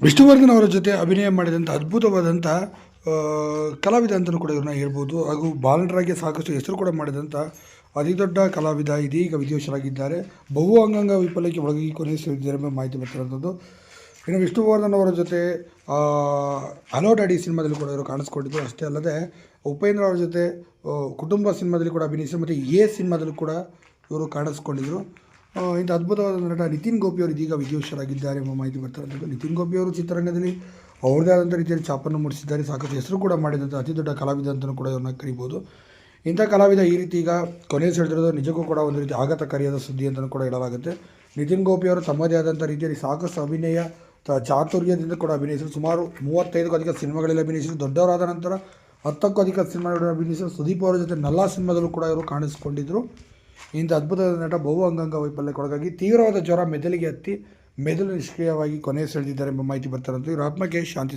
ವಿಷ್ಣುವರ್ಧನ್ ಅವರ ಜೊತೆ ಅಭಿನಯ ಮಾಡಿದಂಥ ಅದ್ಭುತವಾದಂಥ ಕಲಾವಿದ ಅಂತಲೂ ಕೂಡ ಇವ್ರನ್ನ ಹೇಳ್ಬೋದು. ಹಾಗೂ ಬಾಲನರಾಗಿ ಸಾಕಷ್ಟು ಹೆಸರು ಕೂಡ ಮಾಡಿದಂಥ ಅತಿ ದೊಡ್ಡ ಕಲಾವಿದ ಇದೀಗ ವಿದೇಶರಾಗಿದ್ದಾರೆ ಬಹು ಅಂಗಾಂಗ ವೈಫಲ್ಯಕ್ಕೆ ಒಳಗಾಗಿ ಕೊನೆಯ ಸೇರಿದ್ದಾರೆ ಎಂಬ ಮಾಹಿತಿ ಬರ್ತಿರೋಂಥದ್ದು ಇನ್ನು ವಿಷ್ಣುವರ್ಧನ್ ಅವರ ಜೊತೆ ಹಲೋ ಡ್ಯಾಡಿ ಸಿನಿಮಾದಲ್ಲಿ ಕೂಡ ಇವರು ಕಾಣಿಸ್ಕೊಂಡಿದ್ದು ಅಷ್ಟೇ ಅಲ್ಲದೆ ಉಪೇಂದ್ರ ಅವರ ಜೊತೆ ಕುಟುಂಬ ಸಿನಿಮಾದಲ್ಲಿ ಕೂಡ ಅಭಿನಯಿಸಿ ಮತ್ತು ಎ ಸಿನಿಮಾದಲ್ಲೂ ಕೂಡ ಇವರು ಕಾಣಿಸ್ಕೊಂಡಿದ್ರು. ಆ, ಇಂಥ ಅದ್ಭುತವಾದ ನಟ ನಿತಿನ್ ಗೋಪಿ ಅವರು ಇದೀಗ ವಿದ್ಯುಷರಾಗಿದ್ದಾರೆ ಎಂಬ ಮಾಹಿತಿ ಬರ್ತಾರೆ ನಿತಿನ್ ಗೋಪಿಯವರು ಚಿತ್ರರಂಗದಲ್ಲಿ ಅವ್ರದ್ದೇ ಆದಂಥ ರೀತಿಯಲ್ಲಿ ಛಾಪನ್ನು ಮೂಡಿಸಿದ್ದಾರೆ. ಸಾಕಷ್ಟು ಹೆಸರು ಕೂಡ ಮಾಡಿದಂಥ ಅತಿ ದೊಡ್ಡ ಕಲಾವಿದ ಅಂತಲೂ ಕೂಡ ಇವ್ರನ್ನ ಕರಿಬೋದು. ಇಂಥ ಕಲಾವಿದ ಈ ರೀತಿ ಈಗ ಕೊನೆ ಸೆಳೆದಿರೋದು ನಿಜಕ್ಕೂ ಕೂಡ ಒಂದು ರೀತಿ ಆಘಾತಕಾರಿಯಾದ ಸುದ್ದಿ ಅಂತಲೂ ಕೂಡ ಹೇಳಲಾಗುತ್ತೆ. ನಿತಿನ್ ಗೋಪಿ ಅವರು ತಮ್ಮದೇ ಆದಂಥ ರೀತಿಯಲ್ಲಿ ಸಾಕಷ್ಟು ಅಭಿನಯ ಚಾತುರ್ಯದಿಂದ ಕೂಡ ಅಭಿನಯಿಸಿದರು. ಸುಮಾರು ಮೂವತ್ತೈದಕ್ಕೂ ಅಧಿಕ ಸಿನಿಮಾಗಳಲ್ಲಿ ಅಭಿನಯಿಸಿದ್ರು. ದೊಡ್ಡವರಾದ ನಂತರ ಹತ್ತಕ್ಕೂ ಅಧಿಕ ಸಿನಿಮಾಗಳಲ್ಲಿ ಅಭಿನಯಿಸಿದ್ರು. ಸುದೀಪ್ ಅವರ ಜೊತೆ ನಲ್ಲ ಸಿನಿಮಾದಲ್ಲೂ ಕೂಡ ಇವರು ಕಾಣಿಸಿಕೊಂಡಿದ್ದರು ಇಂಥ ಅದ್ಭುತವಾದ ನಟ ಬಹು ಅಂಗಾಂಗ ವೈಫಲ್ಯಕ್ಕೊಳಗಾಗಿ ತೀವ್ರವಾದ ಜ್ವರ, ಮೆದುಳಿಗೆ ಹತ್ತಿ ಮೆದುಳು ನಿಷ್ಕ್ರಿಯವಾಗಿ ಕೊನೆ ಸೆಳೆದಿದ್ದಾರೆ ಎಂಬ ಮಾಹಿತಿ ಬರ್ತಾರಂತೆ ಇವರು ಆತ್ಮಕ್ಕೆ ಶಾಂತಿ